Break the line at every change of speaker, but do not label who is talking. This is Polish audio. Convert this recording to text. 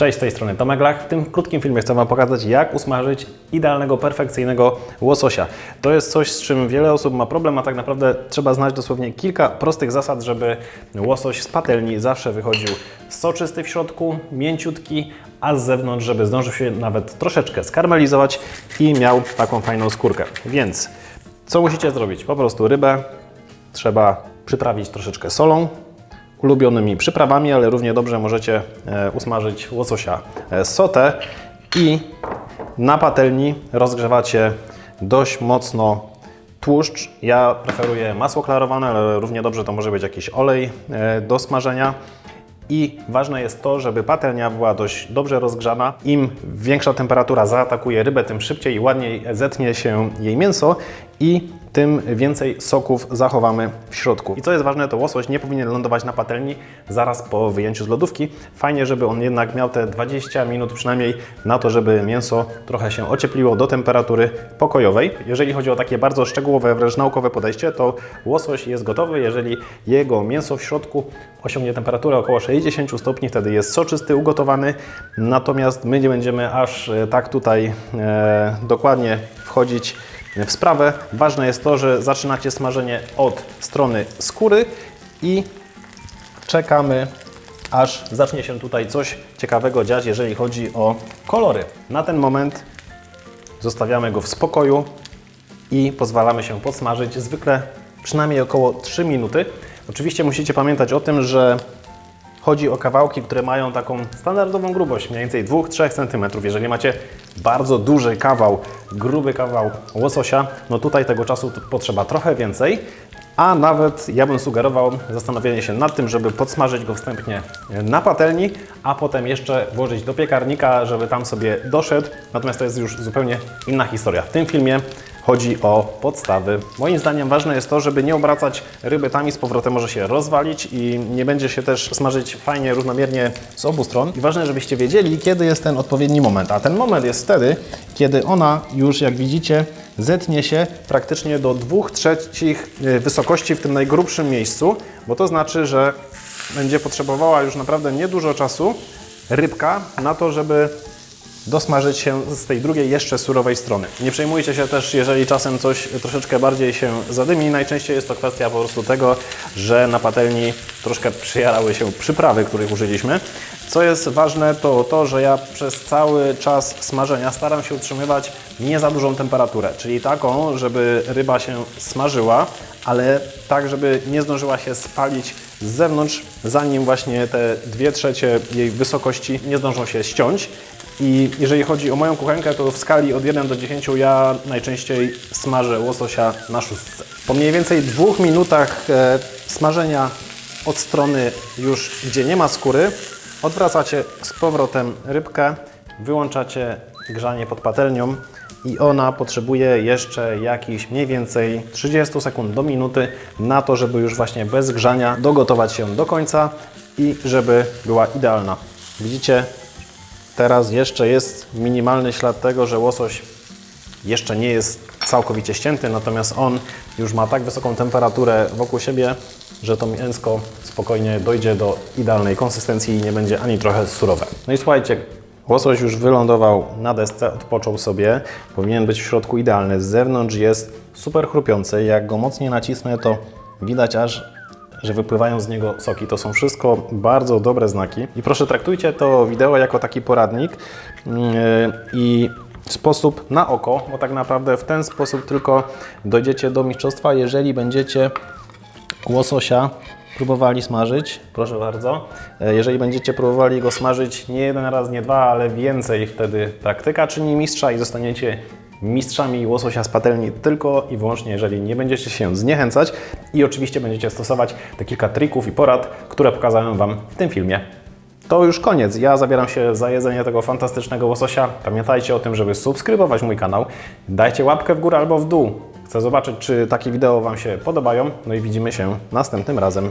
Cześć, z tej strony Tomek Lach. W tym krótkim filmie chcę Wam pokazać, jak usmażyć idealnego, perfekcyjnego łososia. To jest coś, z czym wiele osób ma problem, a tak naprawdę trzeba znać dosłownie kilka prostych zasad, żeby łosoś z patelni zawsze wychodził soczysty w środku, mięciutki, a z zewnątrz, żeby zdążył się nawet troszeczkę skarmelizować i miał taką fajną skórkę. Więc co musicie zrobić? Po prostu rybę trzeba przyprawić troszeczkę solą, ulubionymi przyprawami, ale równie dobrze możecie e, usmażyć łososia e, sotę i na patelni rozgrzewacie dość mocno tłuszcz. Ja preferuję masło klarowane, ale równie dobrze to może być jakiś olej e, do smażenia. I ważne jest to, żeby patelnia była dość dobrze rozgrzana. Im większa temperatura zaatakuje rybę, tym szybciej i ładniej zetnie się jej mięso i tym więcej soków zachowamy w środku. I co jest ważne, to łosoś nie powinien lądować na patelni zaraz po wyjęciu z lodówki. Fajnie, żeby on jednak miał te 20 minut przynajmniej na to, żeby mięso trochę się ociepliło do temperatury pokojowej. Jeżeli chodzi o takie bardzo szczegółowe, wręcz naukowe podejście, to łosoś jest gotowy, jeżeli jego mięso w środku osiągnie temperaturę około 60 stopni, wtedy jest soczysty, ugotowany. Natomiast my nie będziemy aż e, tak tutaj e, dokładnie wchodzić w sprawę. Ważne jest to, że zaczynacie smażenie od strony skóry i czekamy, aż zacznie się tutaj coś ciekawego dziać, jeżeli chodzi o kolory. Na ten moment zostawiamy go w spokoju i pozwalamy się podsmażyć zwykle przynajmniej około 3 minuty. Oczywiście musicie pamiętać o tym, że Chodzi o kawałki, które mają taką standardową grubość, mniej więcej 2-3 cm. Jeżeli macie bardzo duży kawał, gruby kawał łososia, no tutaj tego czasu potrzeba trochę więcej, a nawet ja bym sugerował zastanowienie się nad tym, żeby podsmażyć go wstępnie na patelni, a potem jeszcze włożyć do piekarnika, żeby tam sobie doszedł. Natomiast to jest już zupełnie inna historia. W tym filmie chodzi o podstawy. Moim zdaniem ważne jest to, żeby nie obracać ryby tam i z powrotem może się rozwalić i nie będzie się też smażyć fajnie, równomiernie z obu stron. I ważne, żebyście wiedzieli, kiedy jest ten odpowiedni moment. A ten moment jest wtedy, kiedy ona już, jak widzicie, zetnie się praktycznie do 2 trzecich y, wysokości w tym najgrubszym miejscu, bo to znaczy, że będzie potrzebowała już naprawdę niedużo czasu rybka na to, żeby dosmażyć się z tej drugiej, jeszcze surowej strony. Nie przejmujcie się też, jeżeli czasem coś troszeczkę bardziej się zadymi. Najczęściej jest to kwestia po prostu tego, że na patelni troszkę przyjarały się przyprawy, których użyliśmy. Co jest ważne, to to, że ja przez cały czas smażenia staram się utrzymywać nie za dużą temperaturę, czyli taką, żeby ryba się smażyła, ale tak, żeby nie zdążyła się spalić z zewnątrz, zanim właśnie te dwie trzecie jej wysokości nie zdążą się ściąć. I jeżeli chodzi o moją kuchenkę, to w skali od 1 do 10 ja najczęściej smażę łososia na szóstce. Po mniej więcej dwóch minutach e, smażenia od strony już, gdzie nie ma skóry, odwracacie z powrotem rybkę, wyłączacie grzanie pod patelnią i ona potrzebuje jeszcze jakichś mniej więcej 30 sekund do minuty na to, żeby już właśnie bez grzania dogotować się do końca i żeby była idealna. Widzicie, Teraz jeszcze jest minimalny ślad tego, że łosoś jeszcze nie jest całkowicie ścięty, natomiast on już ma tak wysoką temperaturę wokół siebie, że to mięsko spokojnie dojdzie do idealnej konsystencji i nie będzie ani trochę surowe. No i słuchajcie, łosoś już wylądował na desce, odpoczął sobie, powinien być w środku idealny. Z zewnątrz jest super chrupiący, jak go mocniej nacisnę, to widać aż że wypływają z niego soki. To są wszystko bardzo dobre znaki. I proszę traktujcie to wideo jako taki poradnik yy, i sposób na oko, bo tak naprawdę w ten sposób tylko dojdziecie do mistrzostwa, jeżeli będziecie łososia próbowali smażyć, proszę bardzo. E, Jeżeli będziecie próbowali go smażyć nie jeden raz, nie dwa, ale więcej, wtedy praktyka czyni mistrza i zostaniecie mistrzami łososia z patelni tylko i wyłącznie, jeżeli nie będziecie się zniechęcać i oczywiście będziecie stosować te kilka trików i porad, które pokazałem Wam w tym filmie. To już koniec. Ja zabieram się za jedzenie tego fantastycznego łososia. Pamiętajcie o tym, żeby subskrybować mój kanał. Dajcie łapkę w górę albo w dół. Chcę zobaczyć, czy takie wideo Wam się podobają. No i widzimy się następnym razem.